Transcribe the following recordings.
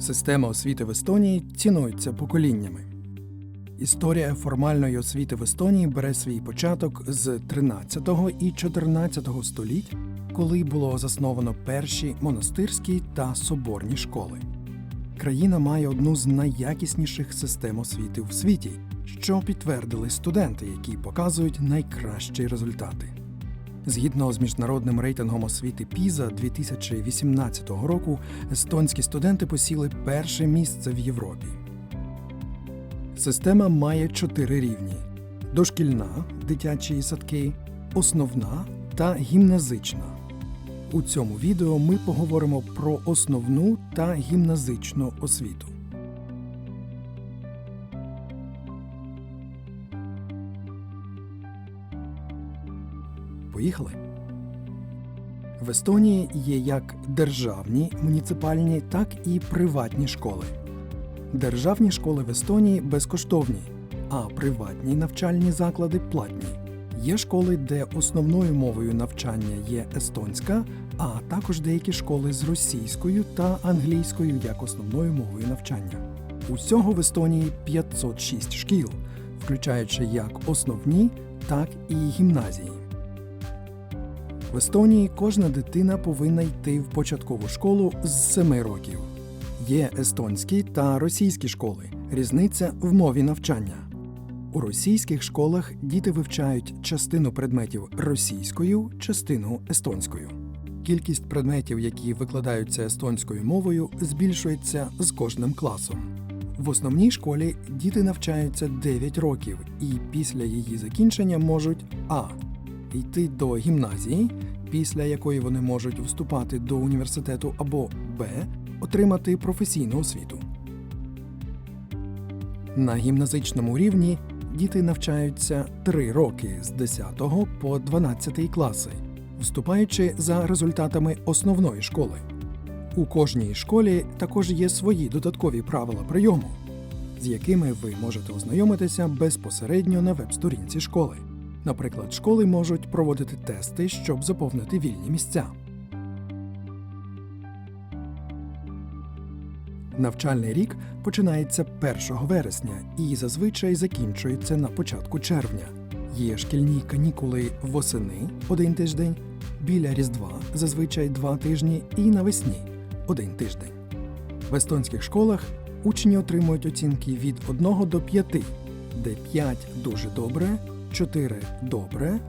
Система освіти в Естонії цінується поколіннями. Історія формальної освіти в Естонії бере свій початок з 13 і 14 століть, коли було засновано перші монастирські та соборні школи. Країна має одну з найякісніших систем освіти в світі, що підтвердили студенти, які показують найкращі результати. Згідно з міжнародним рейтингом освіти PISA 2018 року, естонські студенти посіли перше місце в Європі. Система має чотири рівні: дошкільна, дитячі садки, основна та гімназична. У цьому відео ми поговоримо про основну та гімназичну освіту. Поїхали. В Естонії є як державні муніципальні, так і приватні школи. Державні школи в Естонії безкоштовні, а приватні навчальні заклади платні. Є школи, де основною мовою навчання є естонська, а також деякі школи з російською та англійською як основною мовою навчання. Усього в Естонії 506 шкіл, включаючи як основні, так і гімназії. В Естонії кожна дитина повинна йти в початкову школу з 7 років. Є естонські та російські школи. Різниця в мові навчання. У російських школах діти вивчають частину предметів російською, частину естонською. Кількість предметів, які викладаються естонською мовою, збільшується з кожним класом. В основній школі діти навчаються 9 років і після її закінчення можуть а. Йти до гімназії, після якої вони можуть вступати до університету, або б. отримати професійну освіту. На гімназичному рівні діти навчаються 3 роки з 10 по 12 класи, вступаючи за результатами основної школи. У кожній школі також є свої додаткові правила прийому, з якими ви можете ознайомитися безпосередньо на веб-сторінці школи. Наприклад, школи можуть проводити тести, щоб заповнити вільні місця. Навчальний рік починається 1 вересня і зазвичай закінчується на початку червня. Є шкільні канікули восени один тиждень, біля Різдва зазвичай два тижні і навесні один тиждень. В естонських школах учні отримують оцінки від 1 до 5, де 5 дуже добре, 4 добре,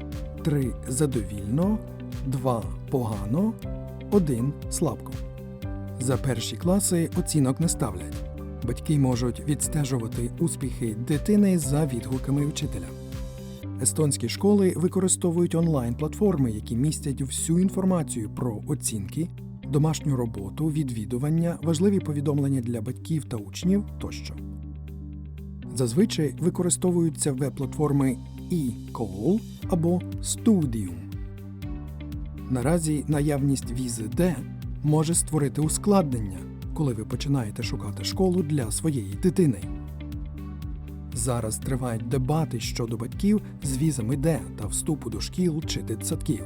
3 задовільно, 2 погано, 1 слабко. За перші класи оцінок не ставлять. Батьки можуть відстежувати успіхи дитини за відгуками вчителя. Естонські школи використовують онлайн-платформи, які містять всю інформацію про оцінки, домашню роботу, відвідування, важливі повідомлення для батьків та учнів тощо. Зазвичай використовуються веб-платформи e-call або Studium. Наразі наявність візи Д може створити ускладнення, коли ви починаєте шукати школу для своєї дитини. Зараз тривають дебати щодо батьків з візами Д та вступу до шкіл чи дитсадків.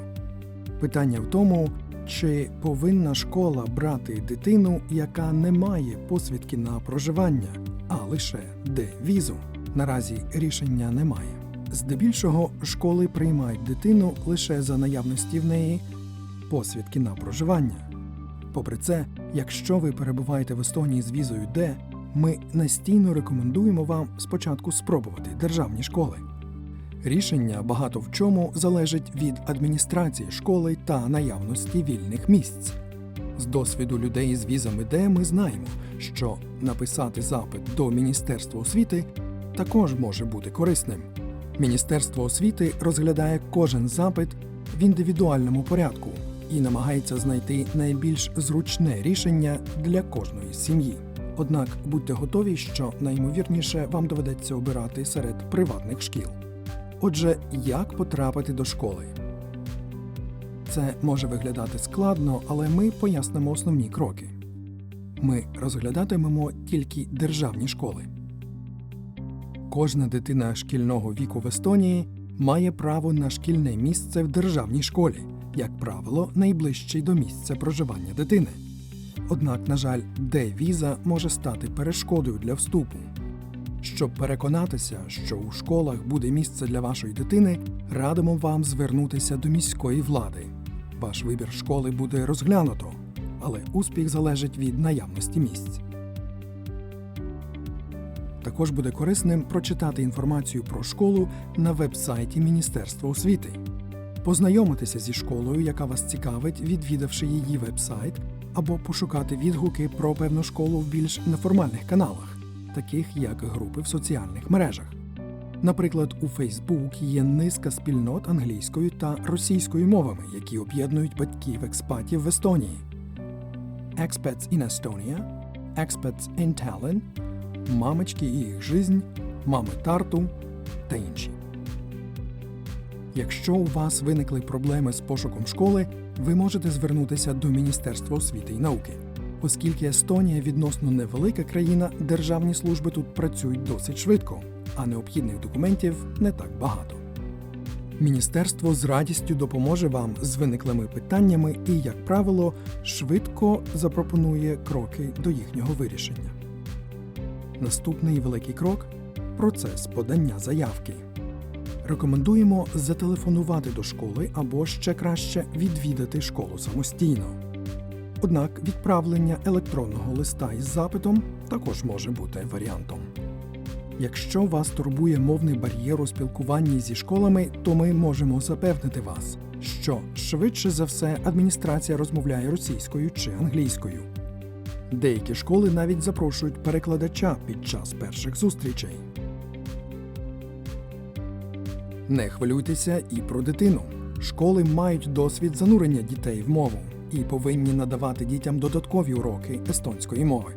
Питання в тому, чи повинна школа брати дитину, яка не має посвідки на проживання, а лише Д візу. Наразі рішення немає. Здебільшого школи приймають дитину лише за наявності в неї посвідки на проживання. Попри це, якщо ви перебуваєте в Естонії з візою Д, ми настійно рекомендуємо вам спочатку спробувати державні школи. Рішення багато в чому залежить від адміністрації школи та наявності вільних місць. З досвіду людей з візами Д ми знаємо, що написати запит до Міністерства освіти також може бути корисним. Міністерство освіти розглядає кожен запит в індивідуальному порядку і намагається знайти найбільш зручне рішення для кожної сім'ї. Однак будьте готові, що найімовірніше вам доведеться обирати серед приватних шкіл. Отже, як потрапити до школи? Це може виглядати складно, але ми пояснимо основні кроки. Ми розглядатимемо тільки державні школи. Кожна дитина шкільного віку в Естонії має право на шкільне місце в державній школі, як правило, найближчий до місця проживання дитини. Однак, на жаль, Д-віза може стати перешкодою для вступу. Щоб переконатися, що у школах буде місце для вашої дитини, радимо вам звернутися до міської влади. Ваш вибір школи буде розглянуто, але успіх залежить від наявності місць. Також буде корисним прочитати інформацію про школу на веб-сайті Міністерства освіти, познайомитися зі школою, яка вас цікавить, відвідавши її веб-сайт, або пошукати відгуки про певну школу в більш неформальних каналах, таких як групи в соціальних мережах. Наприклад, у Facebook є низка спільнот англійською та російською мовами, які об'єднують батьків експатів в Естонії. Expats in Estonia, Expats in Tallinn, Мамочки і їх жизнь, Мами Тарту та інші. Якщо у вас виникли проблеми з пошуком школи, ви можете звернутися до Міністерства освіти і науки. Оскільки Естонія відносно невелика країна, державні служби тут працюють досить швидко, а необхідних документів не так багато. Міністерство з радістю допоможе вам з виниклими питаннями і, як правило, швидко запропонує кроки до їхнього вирішення. Наступний великий крок процес подання заявки. Рекомендуємо зателефонувати до школи або ще краще відвідати школу самостійно. Однак відправлення електронного листа із запитом також може бути варіантом. Якщо вас турбує мовний бар'єр у спілкуванні зі школами, то ми можемо запевнити вас, що швидше за все адміністрація розмовляє російською чи англійською. Деякі школи навіть запрошують перекладача під час перших зустрічей. Не хвилюйтеся і про дитину. Школи мають досвід занурення дітей в мову і повинні надавати дітям додаткові уроки естонської мови.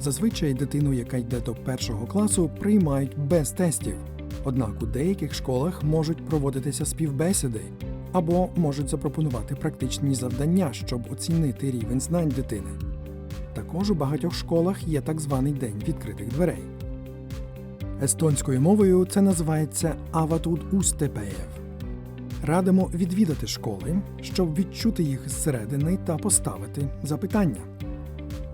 Зазвичай дитину, яка йде до першого класу, приймають без тестів. Однак у деяких школах можуть проводитися співбесіди або можуть запропонувати практичні завдання, щоб оцінити рівень знань дитини. Також у багатьох школах є так званий день відкритих дверей. Естонською мовою це називається Аватуд Устепеєв. Радимо відвідати школи, щоб відчути їх зсередини та поставити запитання.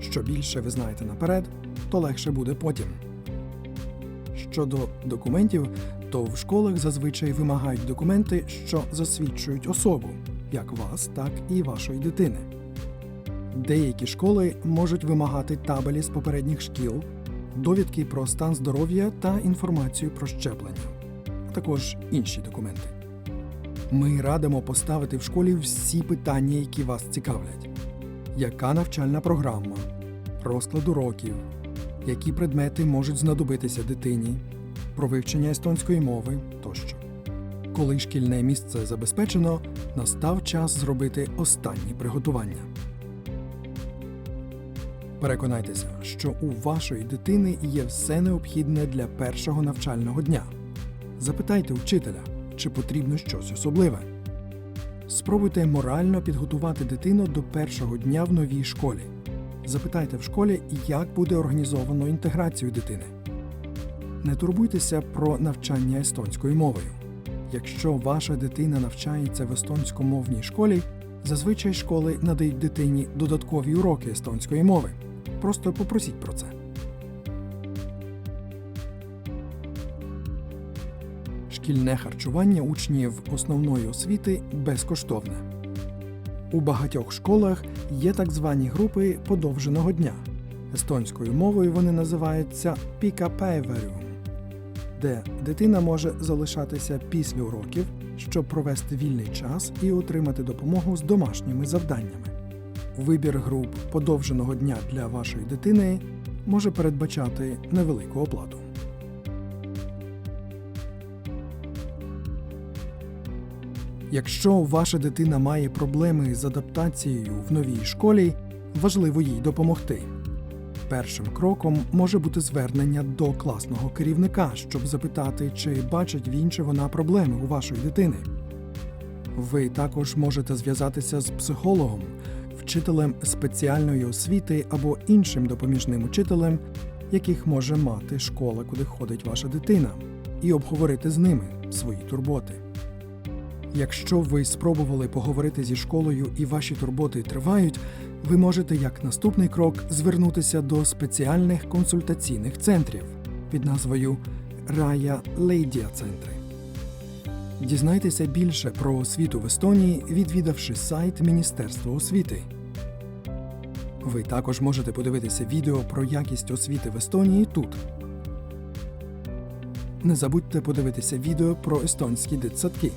Що більше ви знаєте наперед, то легше буде потім. Щодо документів, то в школах зазвичай вимагають документи, що засвідчують особу, як вас, так і вашої дитини. Деякі школи можуть вимагати табелі з попередніх шкіл, довідки про стан здоров'я та інформацію про щеплення, а також інші документи. Ми радимо поставити в школі всі питання, які вас цікавлять: яка навчальна програма, розклад уроків, які предмети можуть знадобитися дитині, про вивчення естонської мови тощо. Коли шкільне місце забезпечено, настав час зробити останні приготування. Переконайтеся, що у вашої дитини є все необхідне для першого навчального дня. Запитайте вчителя, чи потрібно щось особливе. Спробуйте морально підготувати дитину до першого дня в новій школі. Запитайте в школі, як буде організовано інтеграцію дитини. Не турбуйтеся про навчання естонською мовою. Якщо ваша дитина навчається в естонськомовній школі, зазвичай школи надають дитині додаткові уроки естонської мови. Просто попросіть про це. Шкільне харчування учнів основної освіти безкоштовне. У багатьох школах є так звані групи подовженого дня. Естонською мовою вони називаються пікапайверіум, де дитина може залишатися після уроків, щоб провести вільний час і отримати допомогу з домашніми завданнями. Вибір груп подовженого дня для вашої дитини може передбачати невелику оплату. Якщо ваша дитина має проблеми з адаптацією в новій школі, важливо їй допомогти. Першим кроком може бути звернення до класного керівника, щоб запитати, чи бачить він чи вона проблеми у вашої дитини. Ви також можете зв'язатися з психологом, вчителем спеціальної освіти або іншим допоміжним учителем, яких може мати школа, куди ходить ваша дитина, і обговорити з ними свої турботи. Якщо ви спробували поговорити зі школою і ваші турботи тривають, ви можете як наступний крок звернутися до спеціальних консультаційних центрів під назвою Рая Лейдія Центри. Дізнайтеся більше про освіту в Естонії, відвідавши сайт Міністерства освіти. Ви також можете подивитися відео про якість освіти в Естонії тут. Не забудьте подивитися відео про естонські дитсадки.